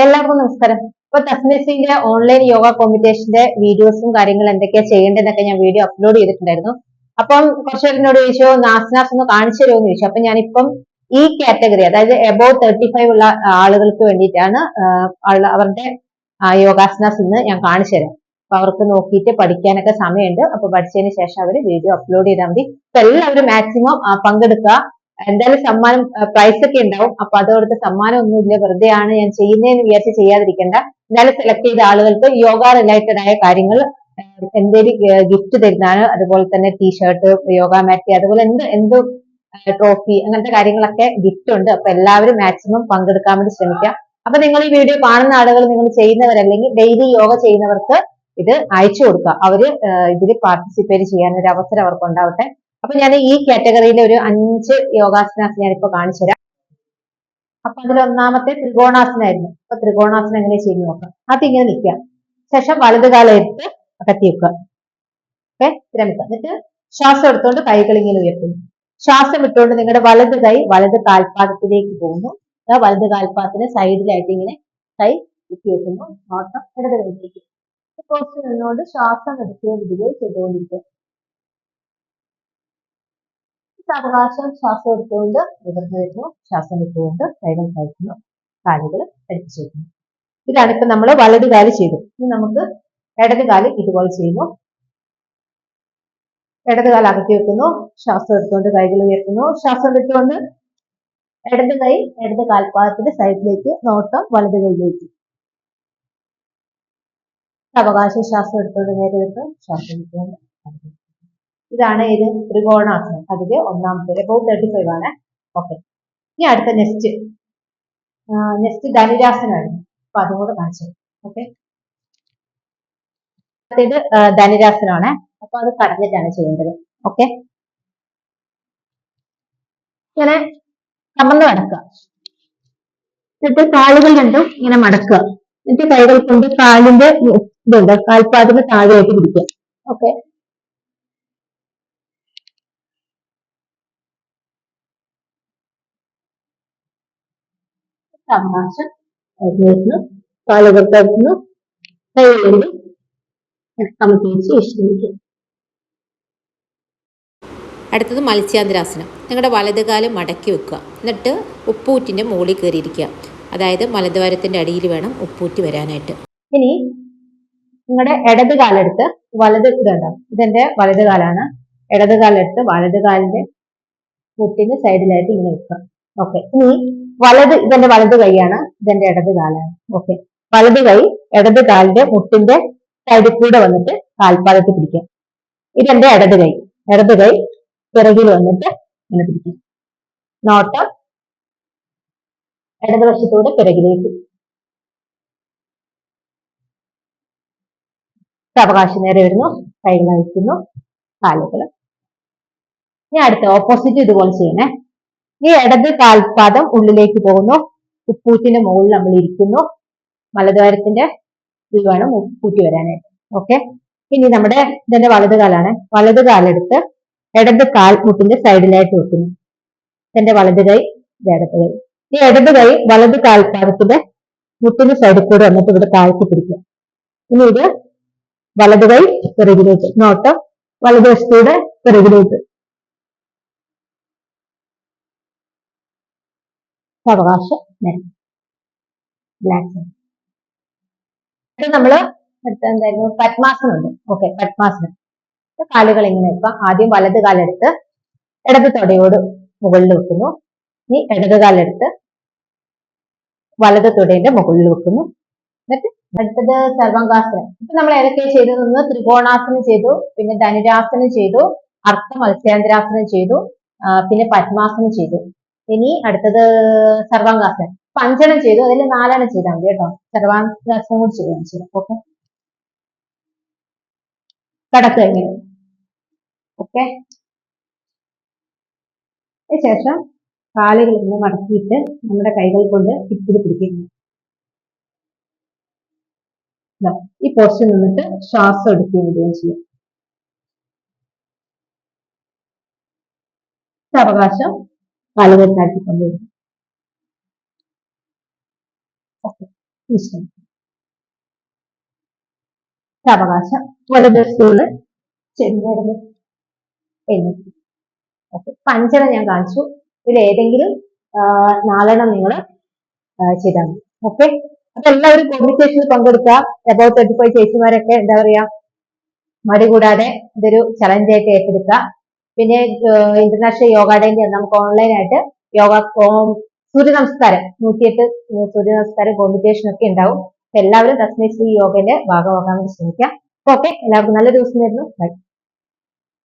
എല്ലാവർക്കും നമസ്കാരം. ഇപ്പൊ തസ്മിസിന്റെ ഓൺലൈൻ യോഗ കോമ്പറ്റീഷന്റെ വീഡിയോസും കാര്യങ്ങളും എന്തൊക്കെയാ ചെയ്യേണ്ടതെന്നൊക്കെ ഞാൻ വീഡിയോ അപ്ലോഡ് ചെയ്തിട്ടുണ്ടായിരുന്നു. അപ്പം കുറച്ചു പേര് എന്നോട് ചോദിച്ചു നാസ്നാസ് ഒന്ന് കാണിച്ചു തരുമോ? എന്ന് ചോദിച്ചു. അപ്പൊ ഞാനിപ്പം ഈ കാറ്റഗറി അതായത് എബോവ് തേർട്ടി ഫൈവ് ഉള്ള ആളുകൾക്ക് വേണ്ടിയിട്ടാണ് അവരുടെ യോഗാസനാസ് ഇന്ന് ഞാൻ കാണിച്ചു തരാം. അപ്പൊ അവർക്ക് നോക്കിയിട്ട് പഠിക്കാനൊക്കെ സമയമുണ്ട്. അപ്പൊ പഠിച്ചതിന് ശേഷം അവർ വീഡിയോ അപ്ലോഡ് ചെയ്താൽ മതി. അപ്പൊ എല്ലാവരും മാക്സിമം പങ്കെടുക്കുക. എന്തായാലും സമ്മാനം പ്രൈസ് ഒക്കെ ഉണ്ടാവും. അപ്പൊ അതോടത്ത് സമ്മാനം ഒന്നുമില്ല വെറുതെ ആണ് ഞാൻ ചെയ്യുന്നതെന്ന് വിചാരിച്ച് ചെയ്യാതിരിക്കേണ്ട. എന്തായാലും സെലക്ട് ചെയ്ത ആളുകൾക്ക് യോഗ റിലേറ്റഡ് ആയ കാര്യങ്ങൾ എന്തേലും ഗിഫ്റ്റ് തരുന്നതാണ്. അതുപോലെ തന്നെ ടീഷർട്ട് യോഗ മാറ്റ് അതുപോലെ എന്ത് എന്ത് ട്രോഫി അങ്ങനത്തെ കാര്യങ്ങളൊക്കെ ഗിഫ്റ്റ് ഉണ്ട്. അപ്പൊ എല്ലാവരും മാക്സിമം പങ്കെടുക്കാൻ വേണ്ടി ശ്രമിക്കുക അപ്പൊ നിങ്ങൾ ഈ വീഡിയോ കാണുന്ന ആളുകൾ നിങ്ങൾ ചെയ്യുന്നവരല്ലെങ്കിൽ ഡെയിലി യോഗ ചെയ്യുന്നവർക്ക് ഇത് അയച്ചു കൊടുക്കുക. അവർ ഇതിൽ പാർട്ടിസിപ്പേറ്റ് ചെയ്യാൻ ഒരു അവസരം അവർക്ക് ഉണ്ടാവട്ടെ അപ്പൊ ഞാൻ ഈ കാറ്റഗറിയിലെ ഒരു അഞ്ച് യോഗാസനാസ് ഞാനിപ്പോ കാണിച്ചു തരാം അപ്പൊ അതിൽ ഒന്നാമത്തെ ത്രികോണാസനായിരുന്നു. അപ്പൊ ത്രികോണാസനം എങ്ങനെ ചെയ്ത് നോക്കാം. അതിങ്ങനെ നിൽക്കാം ശേഷം വലത് കാലം എടുത്ത് അകത്തി വെക്കുക. ഓക്കെ? ശ്രമിക്കുക എന്നിട്ട് ശ്വാസം എടുത്തുകൊണ്ട് കൈകൾ ഇങ്ങനെ ഉയർത്തുന്നു. ശ്വാസം ഇട്ടുകൊണ്ട് നിങ്ങളുടെ വലത് കൈ വലത് കാൽപാദത്തിലേക്ക് പോകുന്നു. വലത് കാൽപാദത്തിന് സൈഡിലായിട്ട് ഇങ്ങനെ കൈ കുത്തി വെക്കുന്നു. നോട്ടം ഇടത് കൈയിലേക്ക്. നിന്നുകൊണ്ട് ശ്വാസം എടുക്കുകയും വിടുകയും ചെയ്തുകൊണ്ടിരിക്കുക. സാവകാശം ശ്വാസം എടുത്തുകൊണ്ട് നിവർന്നു വരുന്നു ശ്വാസം വിട്ടുകൊണ്ട് കൈകൾ കഴിക്കുന്നു കാലുകൾ അടിച്ചു വെക്കുന്നു ഇതാണ് ഇപ്പൊ നമ്മൾ വലത് കാൽ ചെയ്തു ഇനി നമുക്ക് ഇടത് കാൽ ഇതുപോലെ ചെയ്യുന്നു. ഇടത് കാൽ അകത്തി വെക്കുന്നു. ശ്വാസം എടുത്തുകൊണ്ട് കൈകൾ ഉയർത്തുന്നു. ശ്വാസം വിട്ടുകൊണ്ട് ഇടത് കൈ ഇടത് കാൽപാദത്തിന്റെ സൈഡിലേക്ക് നോട്ടം വലത് കൈയിലേക്ക്. അവകാശം ശ്വാസം എടുത്തുകൊണ്ട് നേരെ വിട്ടു ശ്വാസം വിട്ടുകൊണ്ട് ഇതാണ് ഏത് ത്രികോണാസനം അതിൽ ഒന്നാമത്തെ എബോവ് തേർട്ടി ഫൈവ് ആണ്. ഓക്കെ ഇനി അടുത്ത നെക്സ്റ്റ് നെക്സ്റ്റ് ധനുരാസനമാണ് അപ്പൊ അതും കൂടെ കാണിച്ചു ഓക്കെ അടുത്തത് ധനുരാസനമാണ് അപ്പൊ അത് കടഞ്ഞിട്ടാണ് ചെയ്യേണ്ടത്. ഓക്കെ ഇങ്ങനെ കമന്ന് മടക്കുക. എന്നിട്ട് കാലുകൾ രണ്ടും ഇങ്ങനെ മടക്കുക. എന്നിട്ട് കൈകൾ കൊണ്ട് കാലിന്റെ ഇതുണ്ട് കാൽപാദത്തിന് താഴെയായിട്ട് പിടിക്കുക. ഓക്കെ അവകാശം വരുന്നു കാലുകൾ കരുത്തുന്നു കൈകളിൽ നമുക്ക് അടുത്തത് മത്സ്യാന്തരാസനം. നിങ്ങളുടെ വലതുകാലം മടക്കി വെക്കുക. എന്നിട്ട് ഉപ്പൂറ്റിന്റെ മുകളിൽ കയറിയിരിക്കുക. അതായത് മലദ്വാരത്തിന്റെ അടിയിൽ വേണം ഉപ്പൂറ്റി വരാനായിട്ട്. ഇനി നിങ്ങളുടെ ഇടത് കാലെടുത്ത് വലത് ഇതെന്റെ വലത് കാലാണ് ഇടത് കാലെടുത്ത് വലത് കാലിന്റെ മുട്ടിന് സൈഡിലായിട്ട് ഇങ്ങനെ വെക്കുക. ഓക്കെ ഇനി വലത് ഇതെന്റെ വലത് കൈയാണ് ഇതെന്റെ ഇടത് കാലാണ്. ഓക്കെ വലത് കൈ ഇടത് കാലിന്റെ മുട്ടിന്റെ സൈഡിൽ കൂടെ വന്നിട്ട് കാൽപാദത്തിൽ പിടിക്കാം ഇതെന്റെ ഇടത് കൈ. ഇടത് കൈ പിറകിൽ വന്നിട്ട് ഇങ്ങനെ പിടിക്കും നോട്ടം. ഇടതുവശത്തൂടെ പിറകിലേക്ക്. അവകാശം നേരെ വരുന്നു. കൈകൾ അയക്കുന്നു കാലുകൾ ഇനി അടുത്ത ഓപ്പോസിറ്റ് ഇതുപോലെ ചെയ്യണേ. ഈ ഇടത് കാൽപാദം ഉള്ളിലേക്ക് പോകുന്നു. ഉപ്പൂറ്റിന്റെ മുകളിൽ നമ്മൾ ഇരിക്കുന്നു. മലദ്വാരത്തിന്റെ ഇത് വേണം ഉപ്പൂറ്റി വരാനായിട്ട്. ഓക്കെ ഇനി നമ്മുടെ ഇതിന്റെ വലത് കാലാണ്. വലത് കാലെടുത്ത് ഇടത് കാൽമുട്ടിന്റെ സൈഡിലായിട്ട് വെക്കുന്നു. എന്റെ വലത് കൈ ഇടത് കൈ. ഈ ഇടത് കൈ വലത് കാൽപാദത്തിന്റെ മുട്ടിന്റെ സൈഡിൽ കൂടെ വന്നിട്ട് ഇവിടെ താഴ്ത്തി പിടിക്കുക. ഇനി ഇത് വലത് കൈ പിറകിലേക്ക്. നോട്ടം. വലതുവശത്തൂടെ പിറകിലേക്ക്. അവകാശം നമ്മൾ എന്തായിരുന്നു? പത്മാസനം ഉണ്ട് ഓക്കെ പത്മാസനം കാലുകൾ ഇങ്ങനെ വെക്കാം ആദ്യം വലത് കാലെടുത്ത് ഇടത് തൊടയോട് മുകളിൽ വെക്കുന്നു. ഇനി ഇടത് കാലെടുത്ത് വലത് തുടയുടെ മുകളിൽ വെക്കുന്നു. എന്നിട്ട് അടുത്തത് സർവാംഗാസനം. ഇപ്പൊ നമ്മൾ ഏതൊക്കെ ചെയ്തു? നിന്ന് ത്രികോണാസനം ചെയ്തു പിന്നെ ധനുരാസനം ചെയ്തു അർത്ഥ മത്സ്യാന്തരാസനം ചെയ്തു പിന്നെ പത്മാസനം ചെയ്തു. ഇനി അടുത്തത് സർവാംഗാസനം. പഞ്ചണം ചെയ്തു അതിൽ നാലെണ്ണം ചെയ്താൽ മതി കേട്ടോ. സർവാംഗാസനം കൂടി ചെയ്താൽ മതി. ഓക്കെ. കടക്ക് കഴിഞ്ഞു. ഓക്കെ. ശേഷം കാലുകൾ ഇങ്ങനെ മടക്കിയിട്ട് നമ്മുടെ കൈകൾ കൊണ്ട് ഇത്തിരി പിടിക്കുന്നു ഈ പോസ്റ്റിൽ നിന്നിട്ട് ശ്വാസം എടുക്കുകയും ചെയ്യും. അവകാശം കാലുകൾ അവകാശം കൊണ്ടുവരും ഓക്കെ. വിശ്രമിക്കുക സാവകാശം. വലത് സ്കൂളിൽ ചെന്നിരുന്ന് എഴുന്നേൽക്കും ഓക്കെ. അഞ്ചെണ്ണം ഞാൻ കാണിച്ചു. ഇതിൽ ഏതെങ്കിലും നാലെണ്ണം നിങ്ങൾ ചെയ്താൽ മതി. ഓക്കെ. അപ്പൊ എല്ലാവരും കോമ്പിറ്റേഷനിൽ പങ്കെടുക്കുക. അബൌട്ട് തേർട്ടി ഫൈവ് ചേച്ചിമാരൊക്കെ എന്താ പറയാ? മടി കൂടാതെ ഇതൊരു ചലഞ്ചായിട്ട് ഏറ്റെടുക്കുക. പിന്നെ ഇന്റർനാഷണൽ യോഗ ഡേന്റെ നമുക്ക് ഓൺലൈൻ ആയിട്ട് യോഗ സൂര്യ നമസ്കാരം നൂറ്റിയെട്ട് സൂര്യ നമസ്കാരം കോമ്പറ്റീഷൻ ഒക്കെ ഉണ്ടാവും. എല്ലാവരും തസ്മൈ ശ്രീ യോഗന്റെ ഭാഗമാകാൻ ശ്രമിക്കാം. ഓക്കെ എല്ലാവർക്കും നല്ല ദിവസം തരുന്നു ബൈ.